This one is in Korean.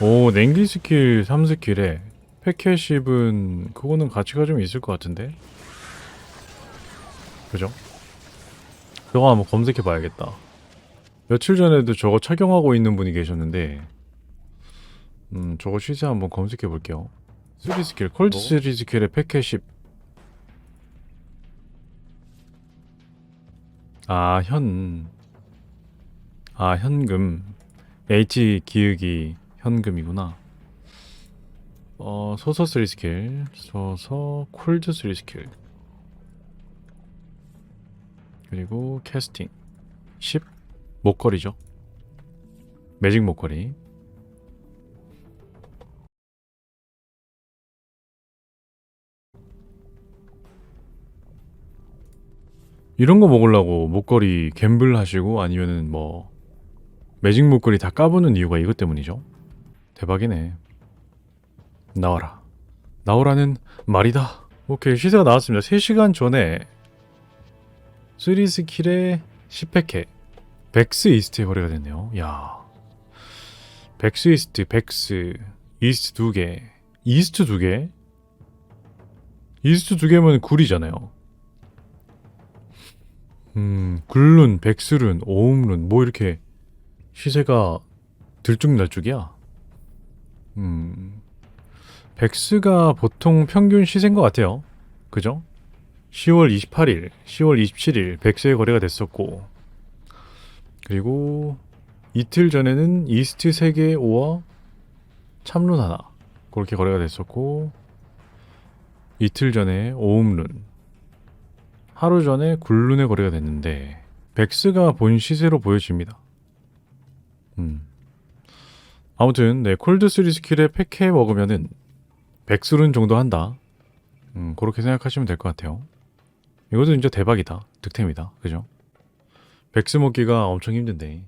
오 냉기 스킬 3스킬에 패캐십은 그거는 가치가 좀 있을 것 같은데 그죠? 저거 한번 검색해 봐야겠다 며칠 전에도 저거 착용하고 있는 분이 계셨는데 음 저거 시세 한번 검색해 볼게요 3스킬 콜드 뭐? 3스킬에 패캐십 아, 현. 아, 현금. H 기획이 현금이구나. 어, 소서 3스킬. 소서 콜드 3스킬. 그리고 캐스팅. 10. 목걸이죠. 매직 목걸이. 이런 거 먹으려고 목걸이 갬블 하시고 아니면은 뭐 매직 목걸이 다 까부는 이유가 이것 때문이죠. 대박이네. 나와라. 나오라는 말이다. 오케이 시세가 나왔습니다. 3시간 전에 3스킬에 10팩해 백스 이스트에 거래가 됐네요. 야 백스 이스트, 백스 이스트 두 개, 이스트 두 개, 이스트 두 개면 굴이잖아요. 음, 굴룬, 백스룬, 오음룬 뭐 이렇게 시세가 들쭉날쭉이야. 음, 백스가 보통 평균 시세인 것 같아요. 그죠? 10월 28일, 10월 27일 백스에 거래가 됐었고 그리고 이틀 전에는 이스트 3개 5와 참룬 하나 그렇게 거래가 됐었고 이틀 전에 오음룬 하루 전에 굴룬에 거래가 됐는데 백스가 본 시세로 보여집니다. 음. 아무튼 네 콜드 3 스킬에 팩해 먹으면은 백스룬 정도 한다. 음, 그렇게 생각하시면 될 것 같아요. 이것도 진짜 대박이다. 득템이다. 그죠? 백스 먹기가 엄청 힘든데.